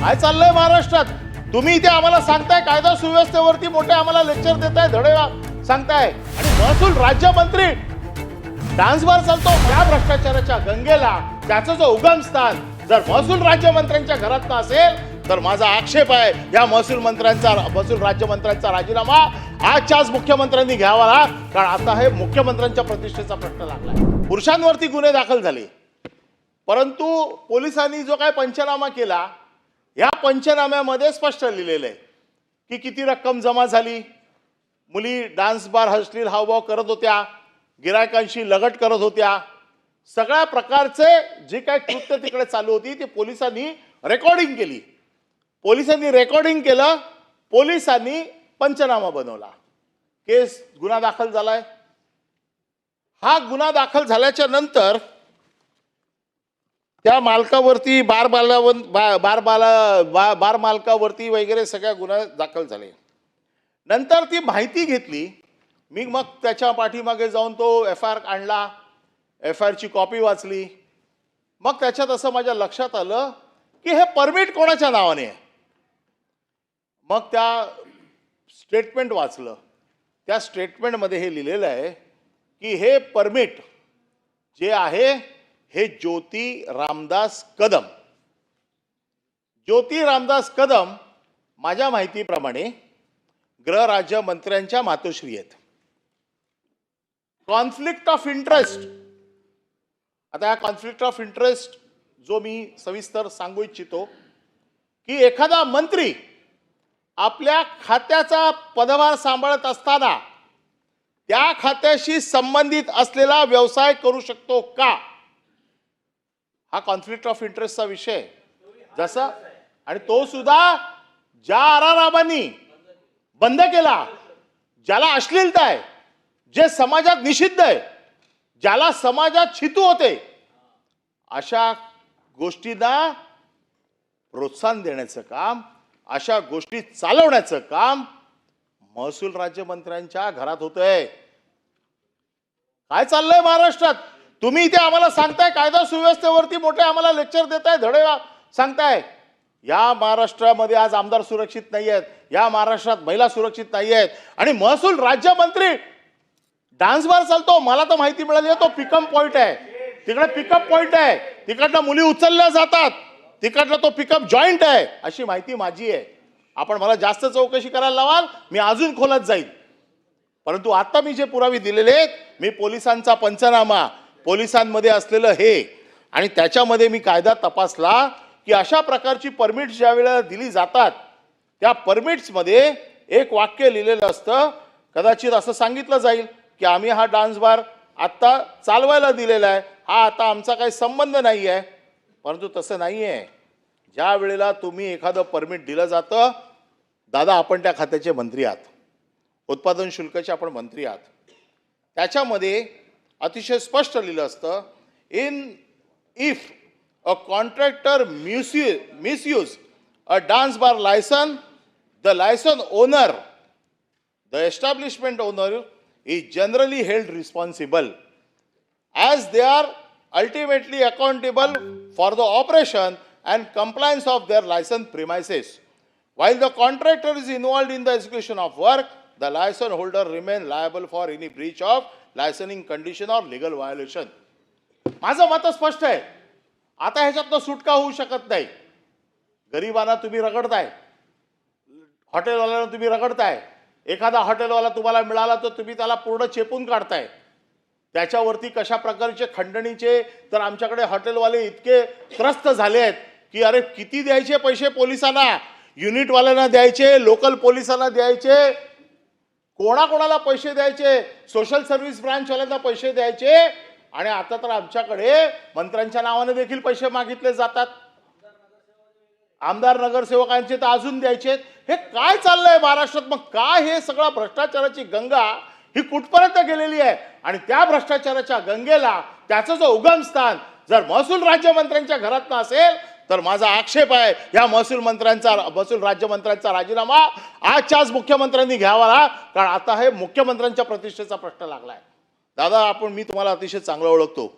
काय चाललंय महाराष्ट्रात? तुम्ही इथे आम्हाला सांगताय कायदा सुव्यवस्थेवरती मोठे आम्हाला लेक्चर देताय धडे सांगताय. आणि महसूल राज्यमंत्री डान्स बार चालतो या भ्रष्टाचाराच्या गंगेला. त्याचं जो उगम स्थान जर महसूल राज्यमंत्र्यांच्या घरात असेल तर माझा आक्षेप आहे या महसूल मंत्र्यांचा महसूल राज्यमंत्र्यांचा राजीनामा आजच्याच मुख्यमंत्र्यांनी घ्यावा कारण आता हे मुख्यमंत्र्यांच्या प्रतिष्ठेचा प्रश्न लागलाय. पुरुषांवरती गुन्हे दाखल झाले. परंतु पोलिसांनी जो काय पंचनामा केला या पंचनाम्यामध्ये स्पष्ट लिहिलेलं आहे की किती रक्कम जमा झाली? मुली डान्स बार हसलील हावभाव करत होत्या गिरायकांशी लगट करत होत्या. सगळ्या प्रकारचे जे काय कृत्य तिकडे चालू होती ते पोलिसांनी रेकॉर्डिंग केली. पोलिसांनी रेकॉर्डिंग केलं पोलिसांनी पंचनामा बनवला. केस गुन्हा दाखल झालाय. हा गुन्हा दाखल झाल्याच्यानंतर त्या मालकावरती बार बा- बार बाला बा बार मालकावरती वगैरे सगळ्या गुन्हा दाखल झाले. नंतर ती माहिती घेतली. मी मग त्याच्या पाठीमागे जाऊन तो एफ आय आर आणला. एफ आय आरची कॉपी वाचली. मग त्याच्यात असं माझ्या लक्षात आलं की हे परमिट कोणाच्या नावाने आहे? मग त्या स्टेटमेंट वाचलं. त्या स्टेटमेंटमध्ये हे लिहिलेलं आहे की हे परमिट जे आहे हे ज्योती रामदास कदम. ज्योती रामदास कदम माझ्या माहितीप्रमाणे गृहराज्यमंत्र्यांच्या मातोश्री आहेत. कॉन्फ्लिक्ट ऑफ इंटरेस्ट आता या कॉन्फ्लिक्ट ऑफ इंटरेस्ट जो मी सविस्तर सांगू इच्छितो की एखादा मंत्री आपल्या खात्याचा पदभार सांभाळत असताना त्या खात्याशी संबंधित असलेला व्यवसाय करू शकतो का? हा कॉन्फ्लिक्ट ऑफ इंटरेस्टचा विषय. जसं जसा आणि तो सुद्धा ज्या आरारामांनी बंद केला ज्याला अश्लीलता आहे जे समाजात निषिद्ध आहे ज्याला समाजात छितू होते अशा गोष्टींना प्रोत्साहन देण्याचं काम अशा गोष्टी चालवण्याचं काम महसूल राज्यमंत्र्यांच्या घरात होतंय. काय चाललंय महाराष्ट्रात? तुम्ही इथे आम्हाला सांगताय कायदा सुव्यवस्थेवरती मोठे आम्हाला लेक्चर देताय धडे सांगताय. या महाराष्ट्रामध्ये आज आमदार सुरक्षित नाही आहेत या महाराष्ट्रात महिला सुरक्षित नाही आहेत आणि महसूल राज्यमंत्री डान्स बार चालतो मला तर माहिती मिळाली आहे तो पिकअप पॉईंट आहे. तिकडे पिकअप पॉईंट आहे. तिकडनं मुली उचलल्या जातात. तिकडनं तो पिकअप जॉईंट आहे. अशी माहिती माझी आहे. आपण मला जास्त चौकशी करायला लावाल मी अजून खोलत जाईल. परंतु आता मी जे पुरावे दिलेले आहेत मी पोलिसांचा पंचनामा पोलिसांमध्ये असलेलं हे आणि त्याच्यामध्ये मी कायदा तपासला की अशा प्रकारची परमिट्स ज्या वेळेला दिली जातात त्या परमिट्समध्ये एक वाक्य लिहिलेलं असतं. कदाचित असं सांगितलं जाईल की आम्ही हा डान्स बार आत्ता चालवायला दिलेला आहे. हा आता आमचा काही संबंध नाही आहे. परंतु तसं नाही आहे. ज्या वेळेला तुम्ही एखादं परमिट दिलं जातं दादा आपण त्या खात्याचे मंत्री आहात. उत्पादन शुल्काचे आपण मंत्री आहात. त्याच्यामध्ये अतिशय स्पष्ट लिहिलं असतं in if a contractor misuse misuse a dance bar licence the licence owner the establishment owner is generally held responsible as they are ultimately accountable for the operation and compliance of their license premises. While the contractor is involved in the execution of work, the license holder remain liable for any breach of licensing condition or legal violation. माझं मत स्पष्ट आहे. आता ह्याच्यातनं सुटका होऊ शकत नाही. गरिबांना तुम्ही रगडताय. हॉटेलवाल्यांना तुम्ही रगडताय. एखादा हॉटेलवाला तुम्हाला मिळाला तर तुम्ही त्याला पूर्ण चेपून काढताय. त्याच्यावरती कशा प्रकारचे खंडणीचे तर आमच्याकडे हॉटेलवाले इतके त्रस्त झाले आहेत की अरे किती द्यायचे पैसे पोलिसांना? युनिटवाल्यांना द्यायचे लोकल पोलिसांना द्यायचे कोणाकोणाला पैसे द्यायचे? सोशल सर्व्हिस ब्रांचवाल्यांना पैसे द्यायचे? आणि आता तर आमच्याकडे मंत्र्यांच्या नावाने देखील पैसे मागितले जातात. आमदार नगरसेवकांचे तर अजून द्यायचे. हे काय चाललंय महाराष्ट्रात? मग काय हे सगळं भ्रष्टाचाराची गंगा ही कुठपर्यंत गेलेली आहे? आणि त्या भ्रष्टाचाराच्या गंगेला त्याचं जो उगम स्थान जर महसूल राज्यमंत्र्यांच्या घरातनं असेल तर माझा आक्षेप आहे या महसूल मंत्र्यांचा महसूल राज्यमंत्र्यांचा राजीनामा आजच्याच मुख्यमंत्र्यांनी घ्यावा कारण आता हे मुख्यमंत्र्यांच्या प्रतिष्ठेचा प्रश्न लागलाय. दादा आपण मी तुम्हाला अतिशय चांगलं ओळखतो.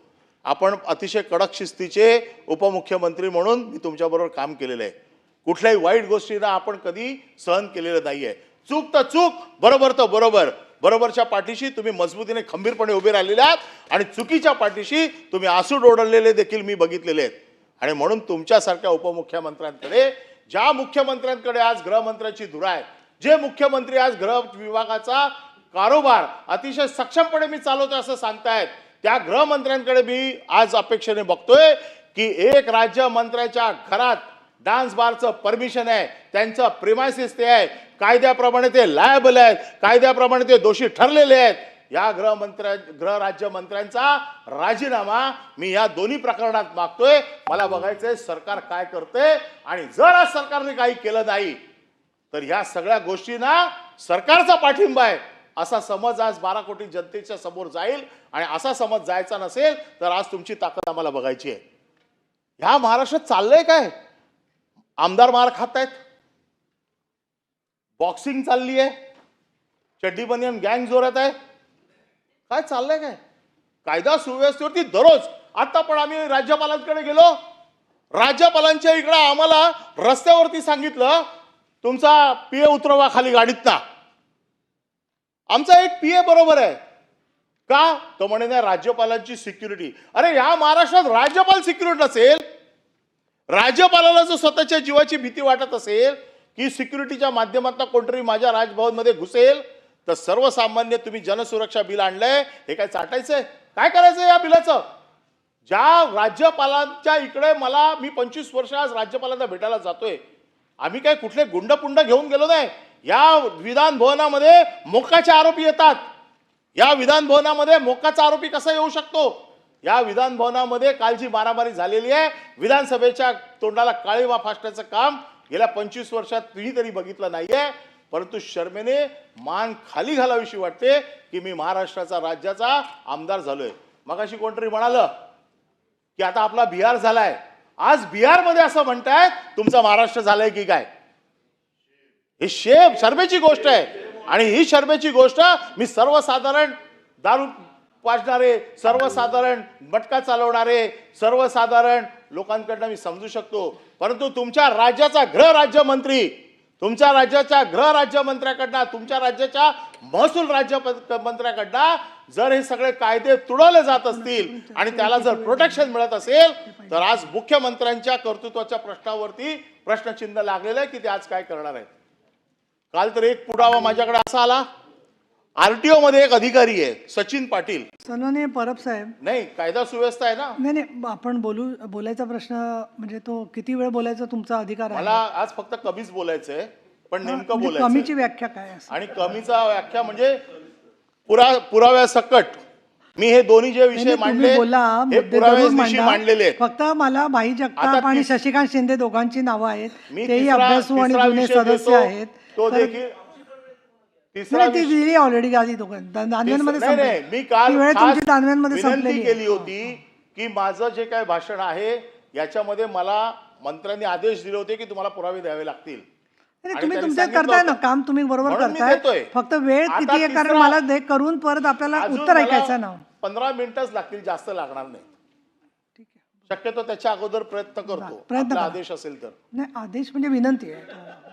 आपण अतिशय कडक शिस्तीचे उपमुख्यमंत्री म्हणून मी तुमच्याबरोबर काम केलेलं आहे. कुठल्याही वाईट गोष्टींना आपण कधी सहन केलेलं नाही आहे चूक तर चूक बरोबर तर बरोबर. बरोबरच्या पाठीशी तुम्ही मजबूतीने खंबीरपणे उभे राहिलेले आहात आणि चुकीच्या पाठीशी तुम्ही आसूड ओढलेले देखील मी बघितलेले आहेत. आणि म्हणून तुमच्यासारख्या उपमुख्यमंत्र्यांकडे ज्या मुख्यमंत्र्यांकडे आज गृहमंत्र्याची धुरा आहे जे मुख्यमंत्री आज गृह विभागाचा कारोबार अतिशय सक्षमपणे मी चालवतोय असं सांगतायत त्या गृहमंत्र्यांकडे मी आज अपेक्षेने बघतोय की एक राज्यमंत्र्याच्या घरात डान्स बारचं परमिशन आहे त्यांचं प्रिमायसिस ते आहे. कायद्याप्रमाणे ते लायबल आहेत कायद्याप्रमाणे ते दोषी ठरलेले आहेत. या गृहमंत्र्या ग्रह राज्यमंत्र्यांचा राजीनामा मी या दोन्ही प्रकरणात मागतोय. मला बघायचंय सरकार काय करते आणि जर आज सरकारने काही केलं नाही तर ह्या सगळ्या गोष्टींना सरकारचा पाठिंबा आहे. असा समज आज बारा कोटी जनतेच्या समोर जाईल आणि असा समज जायचा नसेल तर आज तुमची ताकद आम्हाला बघायची आहे. ह्या महाराष्ट्रात चाललंय काय? आमदार मार खात आहेत बॉक्सिंग चालली आहे चड्डी बनियन गँग जोरात आहे. काय चाललंय काय? कायदा सुव्यवस्थेवरती दररोज. आता पण आम्ही राज्यपालांकडे गेलो. राज्यपालांच्या इकडे आम्हाला रस्त्यावरती सांगितलं तुमचा पीए उतरवा खाली गाडीत ना आमचा एक पीए बरोबर आहे. का? तो म्हणे नाही राज्यपालांची सिक्युरिटी. अरे या महाराष्ट्रात राज्यपाल सिक्युरिटी नसेल राज्यपालाला जर स्वतःच्या जीवाची भीती वाटत असेल की सिक्युरिटीच्या माध्यमातून कोणतरी माझ्या राजभवनमध्ये घुसेल तर सर्वसामान्य तुम्ही जनसुरक्षा बिल आणलंय हे काय चाटायचंय? काय करायचं या बिलाचं? ज्या राज्यपालांच्या इकडे मला मी पंचवीस वर्ष आज राज्यपालांना भेटायला जातोय. आम्ही काय कुठले गुंडपुंड घेऊन गेलो नाही? या विधान भवनामध्ये मोक्काचे आरोपी येतात. या विधान भवनामध्ये मोक्काचा आरोपी कसा येऊ शकतो? या विधान भवनामध्ये काल जी मारामारी झालेली आहे. विधानसभेच्या तोंडाला काळीमा फासण्याचं काम गेल्या पंचवीस वर्षात तुम्ही तरी बघितलं नाहीये. परंतु शर्मेने मान खाली घालावीशी वाटते की मी महाराष्ट्राचा राज्याचा आमदार झालोय. मगाशी कोणतरी म्हणालं की आता आपला बिहार झालाय. आज बिहारमध्ये असं म्हणतायत तुमचा महाराष्ट्र झालाय की काय? ही शेप शर्मेची गोष्ट आहे. आणि ही शर्मेची गोष्ट मी सर्वसाधारण दारू वाचणारे सर्वसाधारण मटका चालवणारे सर्वसाधारण लोकांकडनं मी समजू शकतो. परंतु तुमच्या राज्याचा गृहराज्यमंत्री तुमच्या राज्याच्या गृह राज्यमंत्र्याकडनं तुमच्या राज्याच्या महसूल राज्य मंत्र्याकडनं जर हे सगळे कायदे तुडवले जात असतील आणि त्याला जर प्रोटेक्शन मिळत असेल तर आज मुख्यमंत्र्यांच्या कर्तृत्वाच्या प्रश्नावरती प्रश्नचिन्ह लागलेलं आहे की ते आज काय करणार आहेत. काल तर एक पुरावा माझ्याकडे असा आला. आरटीओ मध्ये एक अधिकारी आहे सचिन पाटील. सन्माननीय परब साहेब. नाही कायदा सुव्यवस्था आहे ना. नाही नाही आपण बोलू बोलायचा प्रश्न म्हणजे तो किती वेळ बोलायचा तुमचा अधिकार आहे? मला आज फक्त कमीच बोलायचंय पण नेमकं म्हणजे बोलायचं कमीची व्याख्या काय आणि कमीचा व्याख्या म्हणजे पुरा पुराव्यासकट मी हे दोन्ही जे विषय नाही, मांडले बोला हे मुद्दे जरूर पुराव्याविषयी मांडलेले मांडा आहेत. फक्त मला भाई आता जगताप आणि तिस- शशिकांत शिंदे दोघांची नावं आहेत. मी तेही तिसरा- अभ्यासू आणि तिसरा जुने विषय सदस्य देतो, आहेत. तो तर- देखील तिसरा नाही, ती विषय- दिली ऑलरेडी आधी दोघां दानव्यांमध्ये नाही. मी काल ती वेळ खास तुमची दानव्यांमध्ये विनंती संपलेली आहे. केली होती की माझं जे काय भाषण आहे याच्यामध्ये मला मंत्र्यांनी आदेश दिले होते की तुम्हाला पुरावे द्यावे लागतील नाही, आणि तुम्ही त्यांनी तुमचं सांगितलं करताय ना होतं. काम तुम्ही बरोबर म्हणून मी करताय देतोय. फक्त वेळ आता किती आहे कारण तिसरा- मला दे करून परत आपल्याला अजून उत्तर मला ऐकायचं ना पंधरा मिनिटच लागतील जास्त लागणार नाही ठीक आहे शक्यतो त्याच्या अगोदर प्रयत्न करतो प्रयत्न आपला करा. आदेश असेल तर नाही आदेश म्हणजे विनंती आहे